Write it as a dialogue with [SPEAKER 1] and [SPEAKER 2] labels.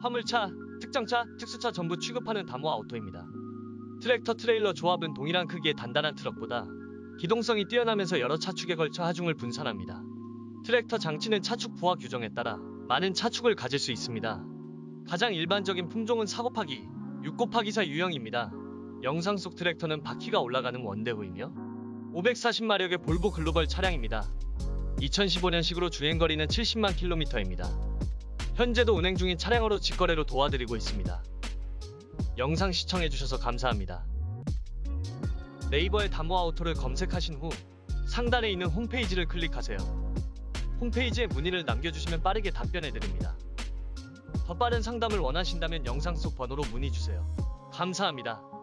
[SPEAKER 1] 화물차, 특정차, 특수차 전부 취급하는 다모 아우토입니다. 트랙터 트레일러 조합은 동일한 크기의 단단한 트럭보다 기동성이 뛰어나면서 여러 차축에 걸쳐 하중을 분산합니다. 트랙터 장치는 차축 부하 규정에 따라 많은 차축을 가질 수 있습니다. 가장 일반적인 품종은 4 곱하기 6 곱하기 4 유형입니다. 영상 속 트랙터는 바퀴가 올라가는 원대후이며 540마력의 볼보 글로벌 차량입니다. 2015년식으로 주행거리는 70만 킬로미터입니다. 현재도 운행 중인 차량으로 직거래로 도와드리고 있습니다. 영상 시청해주셔서 감사합니다. 네이버에 다모아우토를 검색하신 후 상단에 있는 홈페이지를 클릭하세요. 홈페이지에 문의를 남겨주시면 빠르게 답변해드립니다. 더 빠른 상담을 원하신다면 영상 속 번호로 문의주세요. 감사합니다.